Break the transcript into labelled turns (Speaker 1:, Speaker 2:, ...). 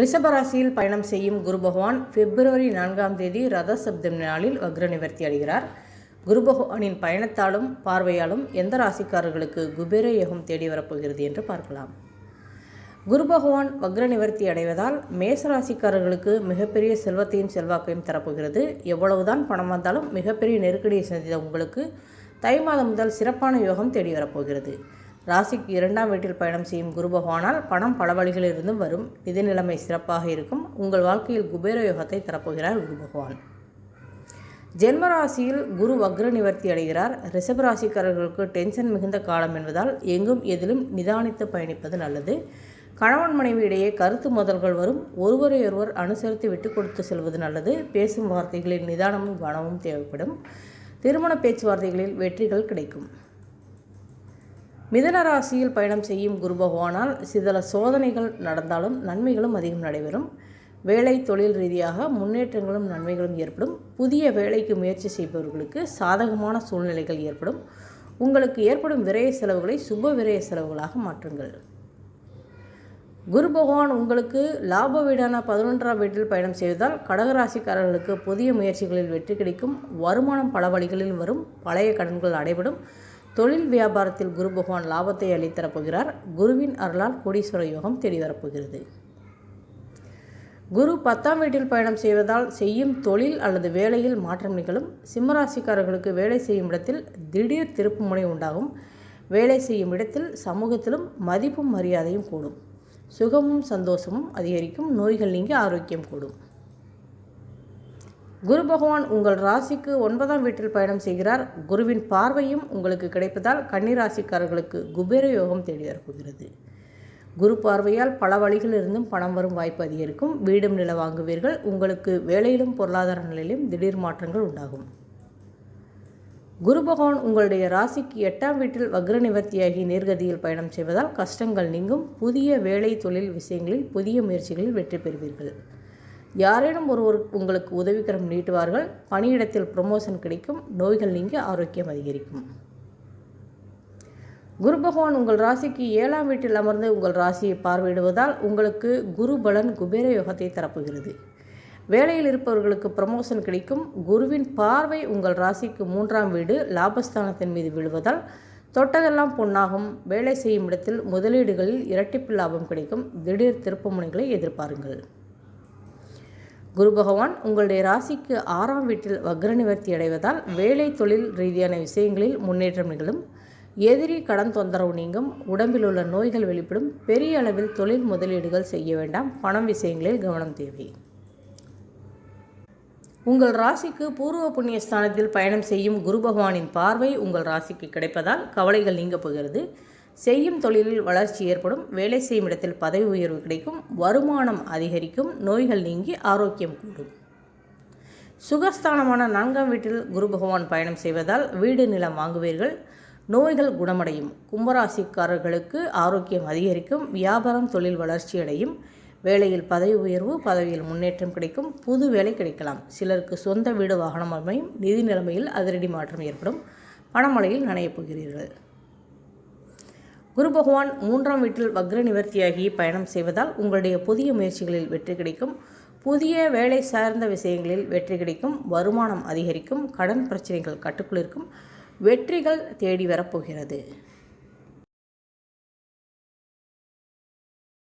Speaker 1: ரிஷபராசியில் பயணம் செய்யும் குரு பகவான் பிப்ரவரி நான்காம் தேதி ரத சப்தம் நாளில் வக்ர நிவர்த்தி அடைகிறார். குரு பகவானின் பயணத்தாலும் பார்வையாலும் எந்த ராசிக்காரர்களுக்கு குபேர யோகம் தேடி வரப்போகிறது என்று பார்க்கலாம். குரு பகவான் வக்ர நிவர்த்தி அடைவதால் மேச ராசிக்காரர்களுக்கு மிகப்பெரிய செல்வத்தையும் செல்வாக்கையும் தரப்போகிறது. எவ்வளவுதான் பணம் வந்தாலும் மிகப்பெரிய நெருக்கடியை சந்தித்த உங்களுக்கு தை மாதம் முதல் சிறப்பான யோகம் தேடி வரப்போகிறது. ராசிக்கு இரண்டாம் வீட்டில் பயணம் செய்யும் குரு பகவானால் பணம் பல வழிகளிலிருந்தும் வரும். நிதி நிலைமை சிறப்பாக இருக்கும். உங்கள் வாழ்க்கையில் குபேர யோகத்தை தரப்போகிறார் குரு பகவான். ஜென்ம ராசியில் குரு வக்ர நிவர்த்தி அடைகிறார். ரிஷப ராசிக்காரர்களுக்கு டென்ஷன் மிகுந்த காலம் என்பதால் எங்கும் எதிலும் நிதானித்து பயணிப்பது நல்லது. கணவன் மனைவி இடையே கருத்து மோதல்கள் வரும். ஒருவரையொருவர் அனுசரித்து விட்டு கொடுத்து செல்வது நல்லது. பேசும் வார்த்தைகளில் நிதானமும் கவனமும் தேவைப்படும். திருமண பேச்சுவார்த்தைகளில் வெற்றிகள் கிடைக்கும். மிதன ராசியில் பயணம் செய்யும் குரு பகவானால் சில சோதனைகள் நடந்தாலும் நன்மைகளும் அதிகம் நடைபெறும். வேலை தொழில் ரீதியாக முன்னேற்றங்களும் நன்மைகளும் ஏற்படும். புதிய வேலைக்கு முயற்சி செய்பவர்களுக்கு சாதகமான சூழ்நிலைகள் ஏற்படும். உங்களுக்கு ஏற்படும் விரய செலவுகளை சுப விரய செலவுகளாக மாற்றுங்கள். குரு பகவான் உங்களுக்கு லாப வீடான பதினொன்றாம் வீட்டில் பயணம் செய்வதால் கடகராசிக்காரர்களுக்கு புதிய முயற்சிகளில் வெற்றி கிடைக்கும். வருமானம் பல வழிகளில் வரும். பழைய கடன்கள் அடைபடும். தொழில் வியாபாரத்தில் குரு பகவான் லாபத்தை அளித்தரப்போகிறார். குருவின் அருளால் கோடீஸ்வர யோகம் தேடிவரப்போகிறது. குரு பத்தாம் வீட்டில் பயணம் செய்வதால் செய்யும் தொழில் அல்லது வேலையில் மாற்றம் நிகழும். சிம்மராசிக்காரர்களுக்கு வேலை செய்யும் இடத்தில் திடீர் திருப்பு முனை உண்டாகும். வேலை செய்யும் இடத்தில் சமூகத்திலும் மதிப்பும் மரியாதையும் கூடும். சுகமும் சந்தோஷமும் அதிகரிக்கும். நோய்கள் நீங்கி ஆரோக்கியம் கூடும். குரு பகவான் உங்கள் ராசிக்கு ஒன்பதாம் வீட்டில் பயணம் செய்கிறார். குருவின் பார்வையும் உங்களுக்கு கிடைப்பதால் கன்னிராசிக்காரர்களுக்கு குபேர யோகம் தேடி வரப்போகிறது. குரு பார்வையால் பல வழிகளிலிருந்தும் பணம் வரும் வாய்ப்பு அதிகரிக்கும். வீடும் நில வாங்குவீர்கள். உங்களுக்கு வேலையிலும் பொருளாதார நிலையிலும் திடீர் மாற்றங்கள் உண்டாகும். குரு பகவான் உங்களுடைய ராசிக்கு எட்டாம் வீட்டில் வக்ர நிவர்த்தியாகி நேர்கதியில் பயணம் செய்வதால் கஷ்டங்கள் நீங்கும். புதிய வேலை தொழில் விஷயங்களில் புதிய முயற்சிகளில் வெற்றி பெறுவீர்கள். யாரேனும் ஒருவர் உங்களுக்கு உதவிக்கரம் நீட்டுவார்கள் பணியிடத்தில் ப்ரமோஷன் கிடைக்கும் நோய்கள் நீங்கி ஆரோக்கியம் அதிகரிக்கும். குரு பகவான் உங்கள் ராசிக்கு ஏழாம் வீட்டில் அமர்ந்து உங்கள் ராசியை பார்வையிடுவதால் உங்களுக்கு குரு பலன் குபேர யோகத்தை தரப்புகிறது. வேலையில் இருப்பவர்களுக்கு ப்ரமோஷன் கிடைக்கும். குருவின் பார்வை உங்கள் ராசிக்கு மூன்றாம் வீடு லாபஸ்தானத்தின் மீது விழுவதால் தொட்டதெல்லாம் பொன்னாகும். வேலை செய்யும் இடத்தில் முதலீடுகளில் இரட்டிப்பு லாபம் கிடைக்கும். திடீர் திருப்புமுனைகளை எதிர்பாருங்கள். குரு பகவான் உங்களுடைய ராசிக்கு ஆறாம் வீட்டில் வக்ர நிவர்த்தி அடைவதால் வேலை தொழில் ரீதியான விஷயங்களில் முன்னேற்றம் நிகழும். எதிரி கடன் தொந்தரவு நீங்கும். உடம்பில் உள்ள நோய்கள் வெளிப்படும். பெரிய அளவில் தொழில் முதலீடுகள் செய்ய வேண்டாம். பணம் விஷயங்களில் கவனம் தேவை. உங்கள் ராசிக்கு பூர்வ புண்ணிய ஸ்தானத்தில் பயணம் செய்யும் குரு பகவானின் பார்வை உங்கள் ராசிக்கு கிடைப்பதால் கவலைகள் நீங்கப் போகிறது. செய்யும் தொழிலில் வளர்ச்சி ஏற்படும். வேலை செய்யும் இடத்தில் பதவி உயர்வு கிடைக்கும். வருமானம் அதிகரிக்கும். நோய்கள் நீங்கி ஆரோக்கியம் கூடும். சுகஸ்தானமான நான்காம் வீட்டில் குரு பகவான் பயணம் செய்வதால் வீடு நிலம் வாங்குவீர்கள். நோய்கள் குணமடையும். கும்பராசிக்காரர்களுக்கு ஆரோக்கியம் அதிகரிக்கும். வியாபாரம் தொழில் வளர்ச்சி அடையும். வேலையில் பதவி உயர்வு பதவியில் முன்னேற்றம் கிடைக்கும். புது வேலை கிடைக்கலாம். சிலருக்கு சொந்த வீடு வாகனம் அமையும். நிதி நிலைமையில் அதிரடி மாற்றம் ஏற்படும். பணமழையில் நனையப் போகிறீர்கள். குரு பகவான் மூன்றாம் வீட்டில் வக்ர நிவர்த்தியாகி பயணம் செய்வதால் உங்களுடைய புதிய முயற்சிகளில் வெற்றி கிடைக்கும். புதிய வேலை சார்ந்த விஷயங்களில் வெற்றி கிடைக்கும். வருமானம் அதிகரிக்கும். கடன் பிரச்சனைகள் கட்டுக்குள் இருக்கும். வெற்றிகள் தேடி வரப்போகிறது.